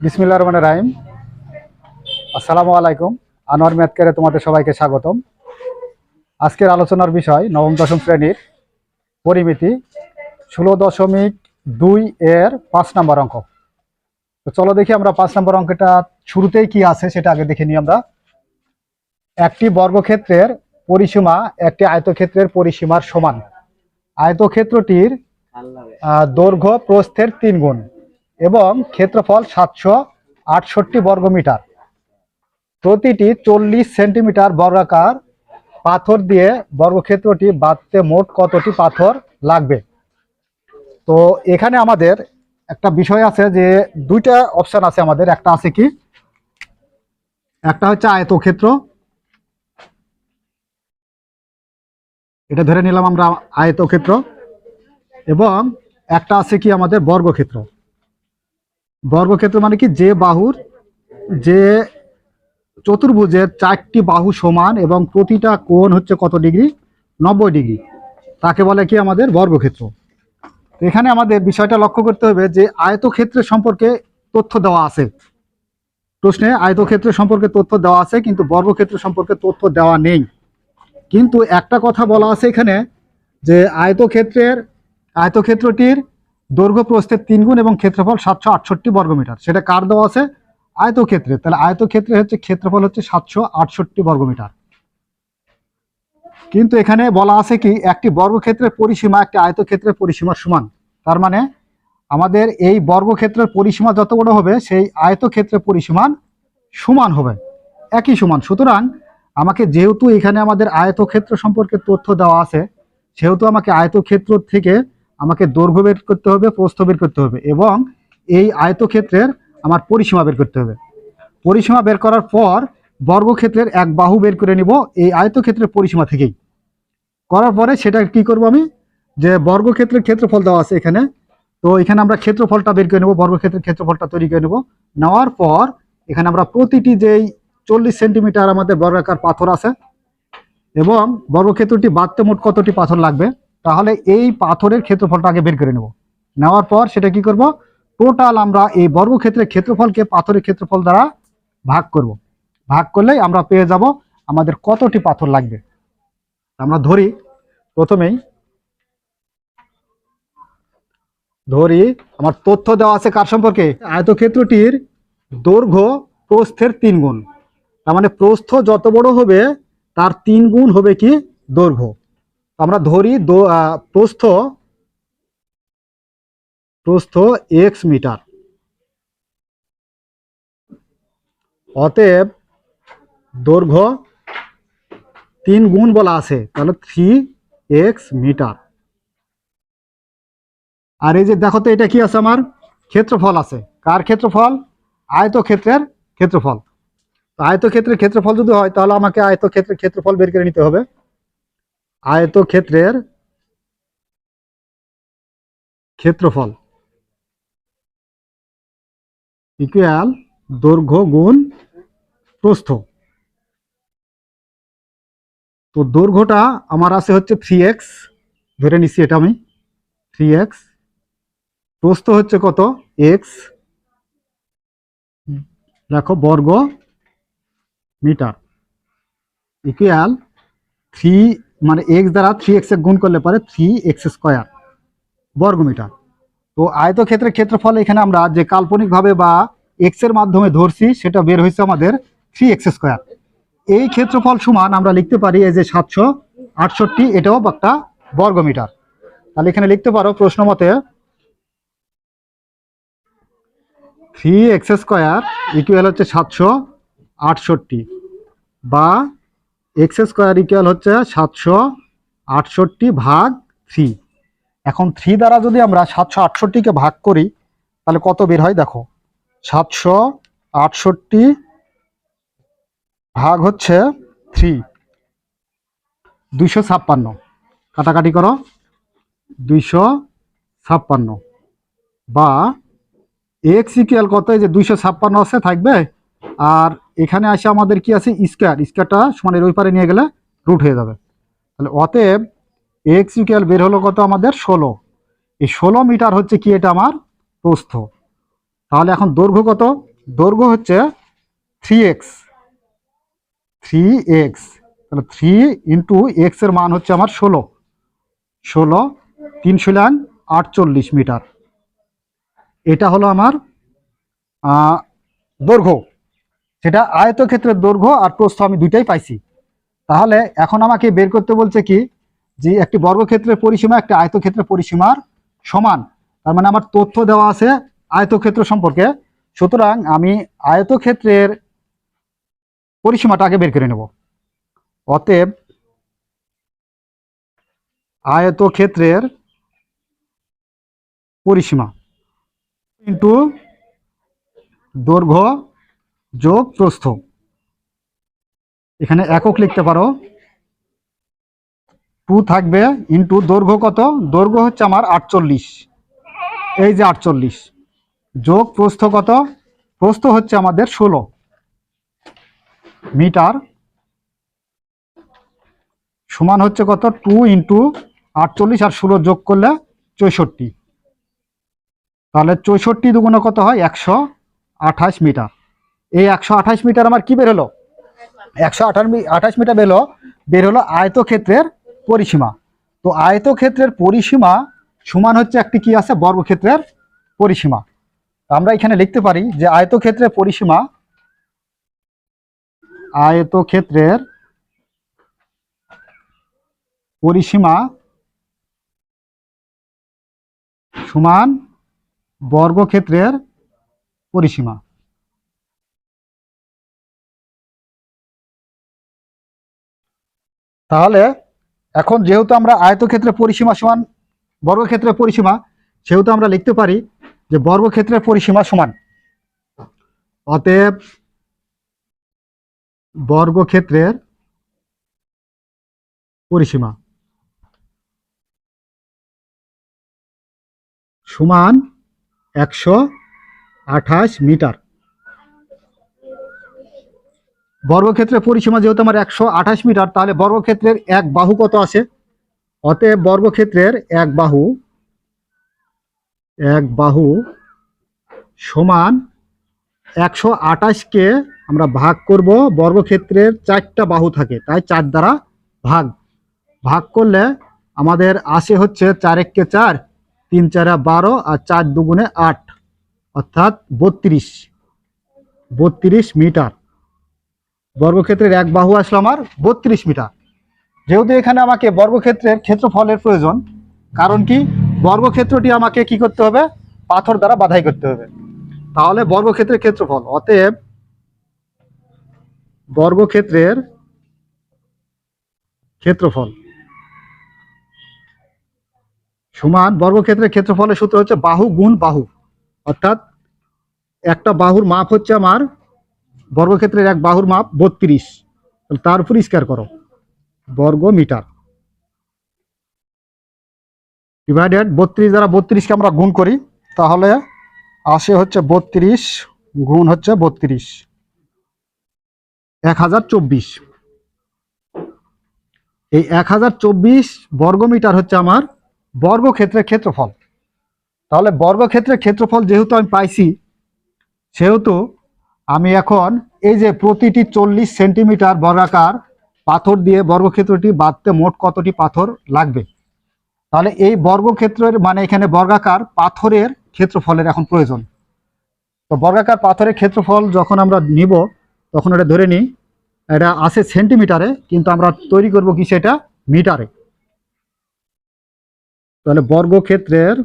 বিসমিল্লা রহমান রাহিম। আসসালামু আলাইকুম। আনোয়ার ম্যাথকেরে তোমাদের সবাইকে স্বাগতম। আজকের আলোচনার বিষয় নবম দশম শ্রেণির পরিমিতি ষোলো দশমিক দুই এর পাঁচ নম্বর অঙ্ক। তো চলো দেখি আমরা পাঁচ নম্বর অঙ্কটা শুরুতেই কি আছে সেটা আগে দেখে নিই আমরা। একটি বর্গক্ষেত্রের পরিসীমা একটি আয়তক্ষেত্রের পরিসীমার সমান। আয়তক্ষেত্রটির দৈর্ঘ্য প্রস্থের তিন গুণ এবং ক্ষেত্রফল সাতশো আটষট্টি বর্গমিটার। প্রতিটি চল্লিশ সেন্টিমিটার বর্গাকার পাথর দিয়ে বর্গক্ষেত্রটি বাঁধতে মোট কতটি পাথর লাগবে? তো এখানে আমাদের একটা বিষয় আছে যে দুইটা অপশান আছে আমাদের। একটা আছে কি? একটা হচ্ছে আয়তক্ষেত্র। এটা ধরে নিলাম আমরা আয়তক্ষেত্র। এবং একটা আছে কি আমাদের বর্গক্ষেত্র। বর্গক্ষেত্র মানে কি? যে বাহুর, যে চতুর্ভুজের চারটি বাহু সমান এবং প্রতিটা কোণ হচ্ছে কত ডিগ্রি? নব্বই ডিগ্রি। তাকে বলে কি আমাদের বর্গক্ষেত্র? এখানে আমাদের বিষয়টা লক্ষ্য করতে হবে যে আয়তক্ষেত্রের সম্পর্কে তথ্য দেওয়া আছে। প্রশ্নে আয়তক্ষেত্র সম্পর্কে তথ্য দেওয়া আছে, কিন্তু বর্গক্ষেত্র সম্পর্কে তথ্য দেওয়া নেই। কিন্তু একটা কথা বলা আছে এখানে যে আয়তক্ষেত্রের, আয়তক্ষেত্রটির দৈর্ঘ্য প্রস্থের তিন গুণ এবং ক্ষেত্রফল সাতশো আটষট্টি বর্গমিটার। সেটা কার দেওয়া আছে? আয়তক্ষেত্রে। তাহলে আয়তক্ষেত্রে হচ্ছে, ক্ষেত্রফল হচ্ছে সাতশো আটষট্টি বর্গমিটার। কিন্তু এখানে বলা আছে কি, একটি বর্গক্ষেত্রের পরিসীমা একটি আয়তক্ষেত্রের পরিসীমার সমান। তার মানে আমাদের এই বর্গক্ষেত্রের পরিসীমা যত বড় হবে, সেই আয়তক্ষেত্রের পরিসীমান সমান হবে। একই সমান। সুতরাং আমাকে যেহেতু এখানে আমাদের আয়তক্ষেত্র সম্পর্কে তথ্য দেওয়া আছে, সেহেতু আমাকে আয়তক্ষেত্র থেকে আমাকে দৈর্ঘ্য বের করতে হবে, প্রস্থ বের করতে হবে এবং এই আয়তক্ষেত্রের আমার পরিসীমা বের করতে হবে। পরিসীমা বের করার পর বর্গক্ষেত্রের এক বাহু বের করে নিব এই আয়তক্ষেত্রের পরিসীমা থেকেই। করার পরে সেটা কি করব আমি? যে বর্গক্ষেত্রের ক্ষেত্রফল দেওয়া আছে এখানে, তো এখানে আমরা ক্ষেত্রফলটা বের করে নেব, বর্গক্ষেত্রের ক্ষেত্রফলটা তৈরি করে নেব। নেওয়ার পর এখানে আমরা প্রতিটি যেই চল্লিশ সেন্টিমিটার আমাদের বর্গাকার পাথর আছে এবং বর্গক্ষেত্রটি বাঁধতে মোট কতটি পাথর লাগবে? তাহলে এই পাথরের ক্ষেত্রফলটা আগে বের করে নেব। নেওয়ার পর সেটা কি করব? টোটাল আমরা এই বর্গক্ষেত্রের ক্ষেত্রফলকে পাথরের ক্ষেত্রফল দ্বারা ভাগ করব। ভাগ করলেই আমরা পেয়ে যাব আমাদের কতটি পাথর লাগবে? আমরা ধরি, প্রথমেই ধরি, আমার তথ্য দেওয়া আছে কার সম্পর্কে? আয়তক্ষেত্রটির দৈর্ঘ্য প্রস্থের তিন গুণ। তার মানে প্রস্থ যত বড় হবে, তার তিন গুণ হবে কি? দৈর্ঘ্য। আমরা ধরি প্রস্থ প্রস্থ এক্স মিটার। অতএব দৈর্ঘ্য তিন গুণ বলা আছে, তাহলে থ্রি এক্স মিটার। আর এই যে দেখো তো, এটা কি আছে আমার? ক্ষেত্রফল আছে। কার ক্ষেত্রফল? আয়তক্ষেত্রের ক্ষেত্রফল। তো আয়তক্ষেত্রের ক্ষেত্রফল যদি হয়, তাহলে আমাকে আয়তক্ষেত্রের ক্ষেত্রফল বের করে নিতে হবে। আয়তক্ষেত্রের ক্ষেত্রফল ইকুয়াল দৈর্ঘ্য গুণ প্রস্থ। তো দৈর্ঘ্যটা আমার আছে হচ্ছে থ্রি এক্স ধরে নিচ্ছি এটা আমি থ্রি এক্স প্রস্থ হচ্ছে কত? এক্স দেখো বর্গ মিটার ইকুয়াল থ্রি মানে এক্স দ্বারা থ্রি এক্স গুণ করলে পারে থ্রি এক্স স্কোয়ার বর্গমিটার। তো আয়তক্ষেত্রের ক্ষেত্রফল এখানে আমরা যে কাল্পনিকভাবে বা এক্সের মাধ্যমে ধরছি, সেটা বের হয়েছে আমাদের থ্রি এক্স স্কোয়ার এই ক্ষেত্রফল সমান আমরা লিখতে পারি এই যে সাতশো আটষট্টি, এটাও একটা বর্গমিটার। তাহলে এখানে লিখতে পারো প্রশ্ন মতে থ্রি এক্স স্কোয়ার ইকুয়াল হচ্ছে সাতশো আটষট্টি বা এক্স স্কোয়ার ইকুয়াল হচ্ছে সাতশো আটষট্টি ভাগ থ্রি। এখন থ্রি দ্বারা যদি আমরা সাতশো আটষট্টিকে ভাগ করি, তাহলে কত বের হয় দেখো? সাতশো আটষট্টি ভাগ হচ্ছে থ্রি, দুইশো ছাপ্পান্ন। কাটাকাটি করো, দুইশো ছাপ্পান্ন। বা এক্স ইকুয়াল কত? যে দুইশো ছাপ্পান্ন আছে, থাকবে আর এখানে আসে আমাদের কি আছে? স্কোয়ার স্কোয়ারটা সমানের ওই পারে নিয়ে গেলে রুট হয়ে যাবে। তাহলে অতএব এক্স ইকুয়াল বের হলো কত আমাদের? ষোলো। এই ষোলো মিটার হচ্ছে কি এটা আমার? প্রস্থ। তাহলে এখন দৈর্ঘ্য কত? দৈর্ঘ্য হচ্ছে থ্রি এক্স থ্রি এক্স তাহলে থ্রি ইন্টু এক্সের মান হচ্ছে আমার ষোলো। ষোলো তিনশো লাইন আটচল্লিশ মিটার। এটা হলো আমার দৈর্ঘ্য। সেটা আয়তক্ষেত্রের দৈর্ঘ্য আর প্রস্থ আমি দুইটাই পাইছি। তাহলে এখন আমাকে বের করতে বলছে কি? যে একটি বর্গক্ষেত্রের পরিসীমা একটি আয়তক্ষেত্রের পরিসীমার সমান। তার মানে আমার তথ্য দেওয়া আছে আয়তক্ষেত্র সম্পর্কে। সুতরাং আমি আয়তক্ষেত্রের পরিসীমাটা আগে বের করে নেব। অতএব আয়তক্ষেত্রের পরিসীমা ইন্টু দৈর্ঘ্য যোগ প্রস্থ। এখানে একক লিখতে পারো। টু থাকবে ইন্টু দৈর্ঘ্য কত? দৈর্ঘ্য হচ্ছে আমার আটচল্লিশ। এই যে আটচল্লিশ। যোগ প্রস্থ কত? প্রস্থ হচ্ছে আমাদের ষোলো। মিটার সমান হচ্ছে কত? টু ইন্টু আটচল্লিশ আর ষোলো যোগ করলে চৌষট্টি। তাহলে চৌষট্টি দুগুণ কত হয়? একশো আঠাশ মিটার। এই একশো আঠাশ মিটার আমার কি বের হলো? একশো আঠাশ মিটার বের হলো বের হলো আয়তক্ষেত্রের পরিসীমা। তো আয়তক্ষেত্রের পরিসীমা সমান হচ্ছে একটি কি আছে? বর্গক্ষেত্রের পরিসীমা। আমরা এখানে লিখতে পারি যে আয়তক্ষেত্রের পরিসীমা আয়তক্ষেত্রের পরিসীমা সমান বর্গক্ষেত্রের পরিসীমা। তাহলে এখন যেহেতু আমরা আয়তক্ষেত্রের পরিসীমা সমান, বর্গক্ষেত্রের পরিসীমা, সেহেতু আমরা লিখতে পারি যে বর্গক্ষেত্রের পরিসীমা সমান। অতএব বর্গক্ষেত্রের পরিসীমা সমান একশো আঠাশ মিটার। বর্গক্ষেত্রের পরিসীমা যেহেতু আমার একশো আঠাশ মিটার, তাহলে বর্গক্ষেত্রের এক বাহু কত আছে? অতএব বর্গক্ষেত্রের এক বাহু এক বাহু সমান একশো আঠাশকে আমরা ভাগ করব। বর্গক্ষেত্রের চারটা বাহু থাকে, তাই চার দ্বারা ভাগ। ভাগ করলে আমাদের আসে হচ্ছে চার এককে চার, তিন চারা বারো আর চার দুগুণে আট, অর্থাৎ বত্রিশ বত্রিশ মিটার। বর্গক্ষেত্রের এক বাহু আসলো আমার বত্রিশ মিটার। যেহেতু এখানে আমাকে বর্গক্ষেত্রের ক্ষেত্রফলের প্রয়োজন, কারণ কি? বর্গক্ষেত্রটি আমাকে কি করতে হবে? পাথর দ্বারা বাধাই করতে হবে। তাহলে বর্গক্ষেত্রের ক্ষেত্রফল, অতএব বর্গক্ষেত্রের ক্ষেত্রফল সমান বর্গক্ষেত্রের ক্ষেত্রফলের সূত্র হচ্ছে বাহু গুণ বাহু। অর্থাৎ একটা বাহুর মাপ হচ্ছে আমার বর্গক্ষেত্রের এক বাহুর মাপ বত্রিশ। তার উপর স্কোয়ার করো। বর্গ মিটার ডিভাইডেড বত্রিশ দ্বারা বত্রিশকে আমরা গুণ করি, তাহলে আসে হচ্ছে বত্রিশ গুণ হচ্ছে বত্রিশ। এক হাজার চব্বিশ। এই এক হাজার চব্বিশ বর্গমিটার হচ্ছে আমার বর্গক্ষেত্রের ক্ষেত্রফল। তাহলে বর্গক্ষেত্রের ক্ষেত্রফল যেহেতু আমি পাইছি, সেহেতু আমি এখন এই যে প্রতিটি চল্লিশ সেন্টিমিটার বর্গাকার পাথর দিয়ে বর্গক্ষেত্রটি বাঁধতে মোট কতটি পাথর লাগবে? তাহলে এই বর্গক্ষেত্রের মানে এখানে বর্গাকার পাথরের ক্ষেত্রফলের এখন প্রয়োজন। তো বর্গাকার পাথরের ক্ষেত্রফল যখন আমরা নিব, তখন এটা ধরে নিই, এটা আসে সেন্টিমিটারে, কিন্তু আমরা তৈরি করব কি সেটা? মিটারে। তাহলে বর্গক্ষেত্রের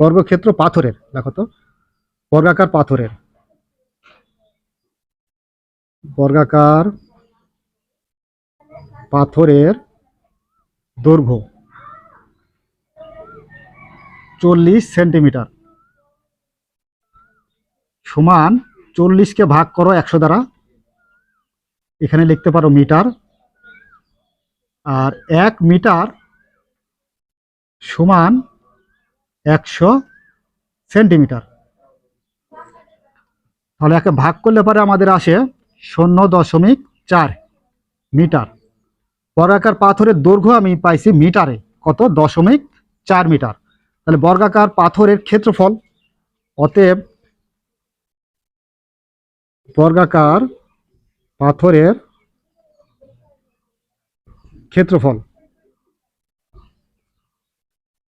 বর্গক্ষেত্র পাথরের, দেখো তো। বর্গাকার পাথরের। বর্গাকার পাথরের দৈর্ঘ্য চল্লিশ সেন্টিমিটার। সমান চল্লিশকে ভাগ করো একশো দ্বারা। এখানে লিখতে পারো মিটার। আর এক মিটার সমান একশো সেন্টিমিটার। তাহলে একে ভাগ করলে পরে আমাদের আসে শূন্য দশমিক চার মিটার। বর্গাকার পাথরের দৈর্ঘ্য আমি পাইছি মিটারে, কত? দশমিক চার মিটার। তাহলে বর্গাকার পাথরের ক্ষেত্রফল, অতএব বর্গাকার পাথরের ক্ষেত্রফল,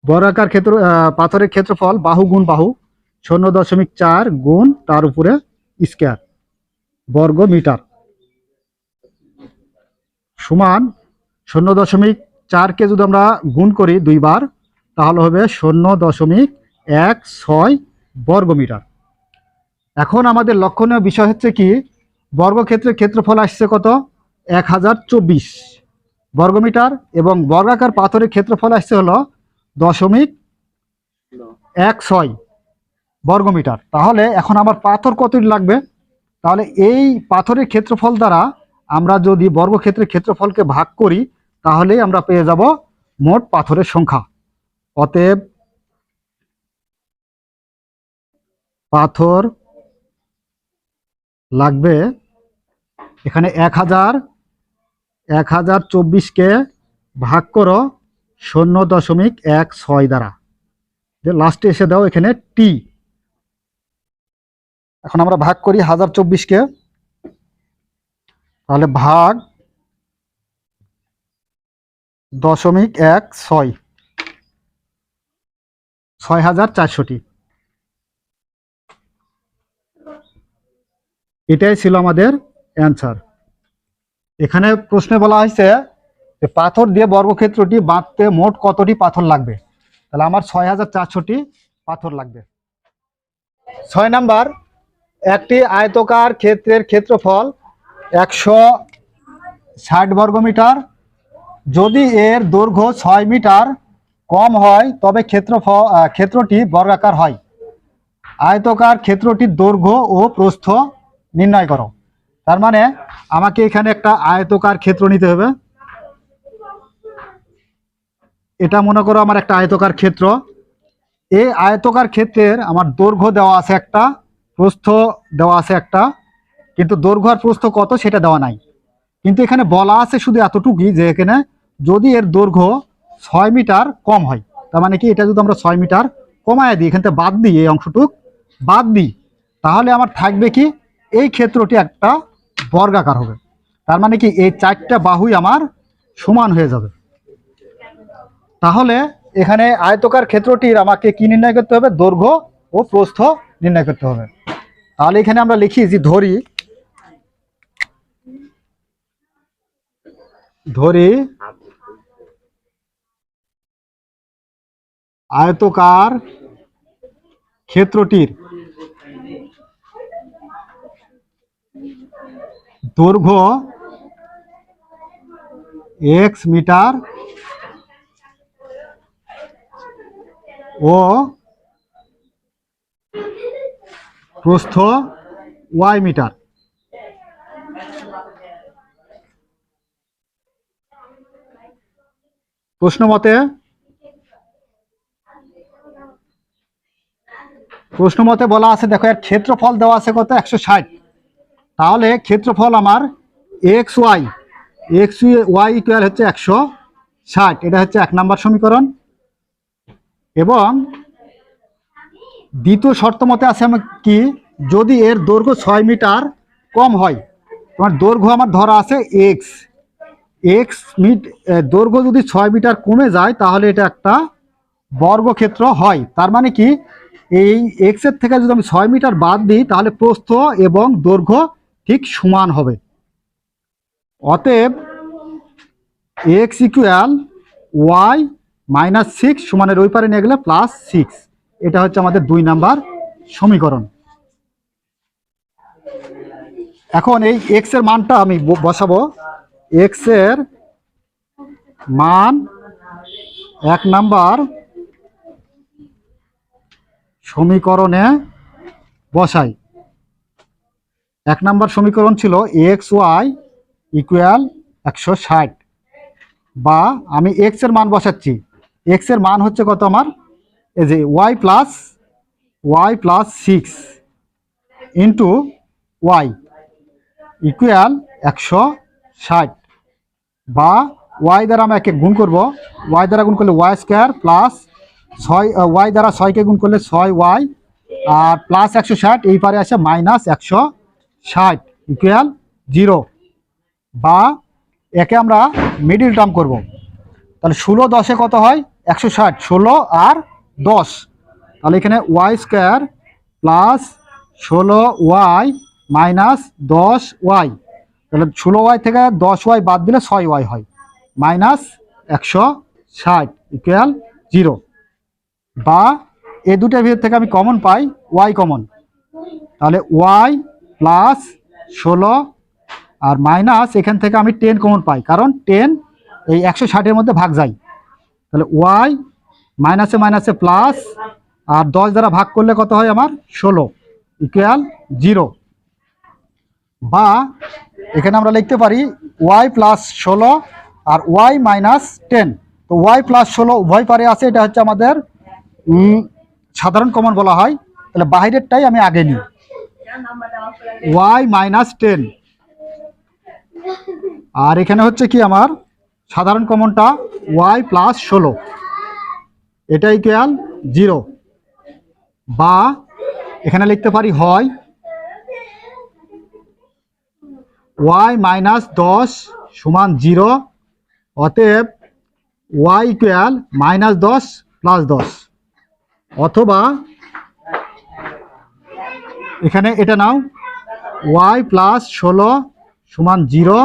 বর্গাকার ক্ষেত্র পাথরের ক্ষেত্রফল বাহু গুণ বাহু, শূন্য দশমিক চার গুণ তার উপরে স্কোয়ার বর্গ মিটার সমান শূন্য দশমিক চারকে যদি আমরা গুণ করি দুইবার, তাহলে হবে শূন্য দশমিক এক ছয় বর্গ মিটার এখন আমাদের লক্ষণীয় বিষয় হচ্ছে কি, বর্গক্ষেত্রের ক্ষেত্রফল আসছে কত? এক হাজার চব্বিশ বর্গমিটার এবং বর্গাকার পাথরের ক্ষেত্রফল আসছে হলো দশমিক এক ছয়। বর্গমিটার। তাহলে এখন আমার পাথর কতটি লাগবে? তাহলে এই পাথরের ক্ষেত্রফল দ্বারা আমরা যদি বর্গক্ষেত্রের ক্ষেত্রফলকে ভাগ করি, তাহলেই আমরা পেয়ে যাব মোট পাথরের সংখ্যা। অতএব পাথর লাগবে এখানে এক হাজার এক হাজার চব্বিশকে ভাগ করো শূন্য দশমিক এক ছয় দ্বারা। লাস্টে এসে দাও এখানে টি এখন আমরা ভাগ করি হাজার চব্বিশকে। তাহলে ভাগ দশমিক এক ছয়। ছয় হাজার চারশোটি। এটাই ছিল আমাদের অ্যান্সার। এখানে প্রশ্নে বলা হয়েছে যে পাথর দিয়ে বর্গক্ষেত্রটি বাঁধতে মোট কতটি পাথর লাগবে? তাহলে আমার ছয় হাজার চারশোটি পাথর লাগবে। ছয় নাম্বার একটি আয়তকার ক্ষেত্রের ক্ষেত্রফল একশো ষাট বর্গমিটার যদি এর দৈর্ঘ্য ছয় মিটার কম হয়, তবে ক্ষেত্রফল ক্ষেত্রটি বর্গাকার হয়। আয়তকার ক্ষেত্রটির দৈর্ঘ্য ও প্রস্থ নির্ণয় করো। তার মানে আমাকে এখানে একটা আয়তকার ক্ষেত্র নিতে হবে। এটা মনে করো আমার একটা আয়তকার ক্ষেত্র। এই আয়তকার ক্ষেত্রের আমার দৈর্ঘ্য দেওয়া আছে একটা। প্রস্থ দেওয়া আছে একটা, কিন্তু দৈর্ঘ্য আর প্রস্থ কত সেটা দেওয়া নাই। কিন্তু এখানে বলা আছে শুধু এতটুকুই যে এখানে যদি এর দৈর্ঘ্য ছয় মিটার কম হয়, তার মানে কি এটা যদি আমরা ছয় মিটার কমায় দিই, এখান থেকে বাদ দিই এই অংশটুক বাদ দিই, তাহলে আমার থাকবে কি এই ক্ষেত্রটি একটা বর্গাকার হবে। তার মানে কি এই চারটা বাহুই আমার সমান হয়ে যাবে। তাহলে এখানে আয়তকার ক্ষেত্রটির আমাকে কি নির্ণয় করতে হবে? দৈর্ঘ্য ও প্রস্থ নির্ণয় করতে হবে। তাহলে এখানে আমরা লিখি যে ধরি। ধরি। আয়তকার ক্ষেত্রটির দৈর্ঘ্য এক্স মিটার ও প্রস্থ ওয়াই মিটার। প্রশ্ন মতে প্রশ্ন মতে বলা আছে, দেখো, এর ক্ষেত্রফল দেওয়া আছে কত? একশো ষাট। তাহলে ক্ষেত্রফল আমার X Y X Y equal হচ্ছে একশো ষাট। এটা হচ্ছে এক নাম্বার সমীকরণ। এবং দ্বিতীয় শর্ত মতে আছে আমার কি? যদি এর দৈর্ঘ্য ছয় মিটার কম হয়, তোমার দৈর্ঘ্য আমার ধরা আছে এক্স এক্স মিট দৈর্ঘ্য যদি ছয় মিটার কমে যায়, তাহলে এটা একটা বর্গক্ষেত্র হয়। তার মানে কি? এই এক্সের থেকে যদি আমি ছয় মিটার বাদ দিই, তাহলে প্রস্থ এবং দৈর্ঘ্য ঠিক সমান হবে। অতএব X equal Y minus six সমানের ওই পারে নিয়ে গেলে প্লাস সিক্স এটা হচ্ছে আমাদের দুই নাম্বার সমীকরণ। এখন এই এক্সের মানটা আমি বসাবো। এক্সের মান এক নাম্বার সমীকরণে বসাই। এক নাম্বার সমীকরণ ছিল এক্স ওয়াই ইকুয়াল একশো ষাট বা আমি এক্সের মান বসাচ্ছি। এক্সের মান হচ্ছে কত আমার এই যে Y plus Y plus six into Y equal একশো ষাট বা ওয়াই দ্বারা আমি একে গুণ করব। ওয়াই দ্বারা গুণ করলে ওয়াই স্কোয়ার প্লাস ছয় ওয়াই দ্বারা ছয়কে গুণ করলে ছয় ওয়াই আর প্লাস একশো ষাট, এই পারে আছে মাইনাস একশো ষাট ইকুয়াল জিরো বা একে আমরা মিডিল টার্ম করব। তাহলে ষোলো দশে কত হয়? একশো ষাট, ষোলো আর দশ। তাহলে এখানে ওয়াই স্কোয়ার প্লাস ষোলো ওয়াই মাইনাস দশ ওয়াই তাহলে ষোলো ওয়াই থেকে দশ ওয়াই বাদ দিলে ছয় ওয়াই হয়। মাইনাস একশো ষাট ইকুয়াল জিরো বা এ দুটোর ভিতর থেকে আমি কমন পাই ওয়াই কমন তাহলে ওয়াই প্লাস ষোলো আর মাইনাস এখান থেকে আমি টেন কমন পাই, কারণ টেন এই একশো ষাটের মধ্যে ভাগ যায়। তাহলে ওয়াই মাইনাসে মাইনাসে প্লাস আর দশ দ্বারা ভাগ করলে কত হয় আমার? ষোলো। ইকুয়াল জিরো বা এখানে আমরা লিখতে পারি ওয়াই প্লাস ষোলো আর ওয়াই মাইনাস টেন তো ওয়াই প্লাস ষোলো উভয় পারে আছে, এটা হচ্ছে আমাদের সাধারণ কমন বলা হয়। তাহলে বাহিরেরটাই আমি আগে নিই। ওয়াই মাইনাস টেন আর এখানে হচ্ছে কি আমার? সাধারণ কমনটা ওয়াই প্লাস ষোলো। এটা ইকুয়াল জিরো। বা, এখানে লিখতে পারি হয় ওয়াই মাইনাস দশ সমান জিরো, অতএব ওয়াই ইকুয়াল মাইনাস দশ প্লাস দশ। অথবা এখানে এটা নাও ওয়াই প্লাস ষোলো সমান জিরো,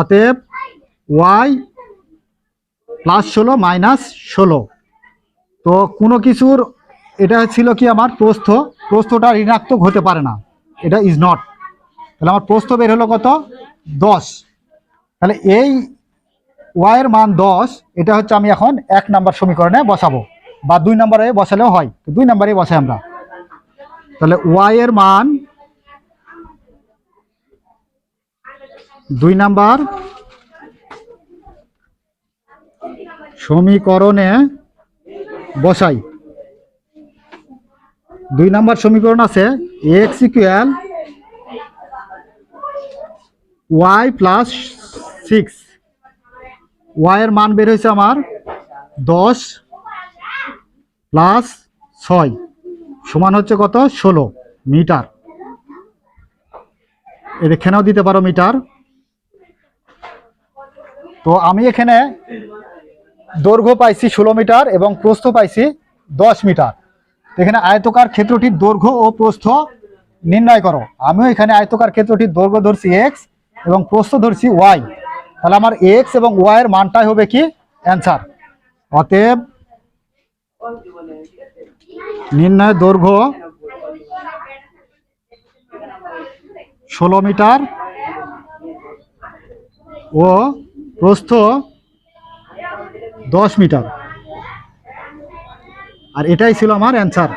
অতএব ওয়াই প্লাস ষোলো মাইনাস ষোলো। তো কোনো কিছুর, এটা ছিল কি আমার প্রস্থ? প্রস্থটা ঋণাত্মক হতে পারে না। এটা ইজ নট তাহলে আমার প্রস্থ বের হলো কত? দশ। তাহলে এই ওয়াইয়ের মান দশ, এটা হচ্ছে আমি এখন এক নাম্বার সমীকরণে বসাবো। বা দুই নম্বরে বসালেও হয়, তো দুই নম্বরে বসাই আমরা। তাহলে ওয়াইয়ের মান দুই নাম্বার সমীকরণে বসাই। দুই নাম্বার সমীকরণ আছে, x equal y plus six. ওয়াইয়ের মান বের হয়েছে আমার দশ প্লাস ছয়। সমান হচ্ছে কত? ষোলো মিটার। এখানেও দিতে পারো মিটার। তো আমি এখানে দৈর্ঘ্য পাইছি ষোলো মিটার এবং প্রস্থ পাইছি দশ মিটার। এখানে আয়তকার ক্ষেত্রটির দৈর্ঘ্য ও প্রস্থ নির্ণয় করো। আমিও এখানে আয়তকার ক্ষেত্রটির দৈর্ঘ্য ধরছি এক্স এবং প্রস্থ ধরছি ওয়াই তাহলে আমার এক্স এবং ওয়াই এর মানটাই হবে কি? অ্যান্সার। অতএব নির্ণয় দৈর্ঘ্য ষোলো মিটার ও প্রস্থ দশ মিটার। আর এটাই ছিল আমার অ্যান্সার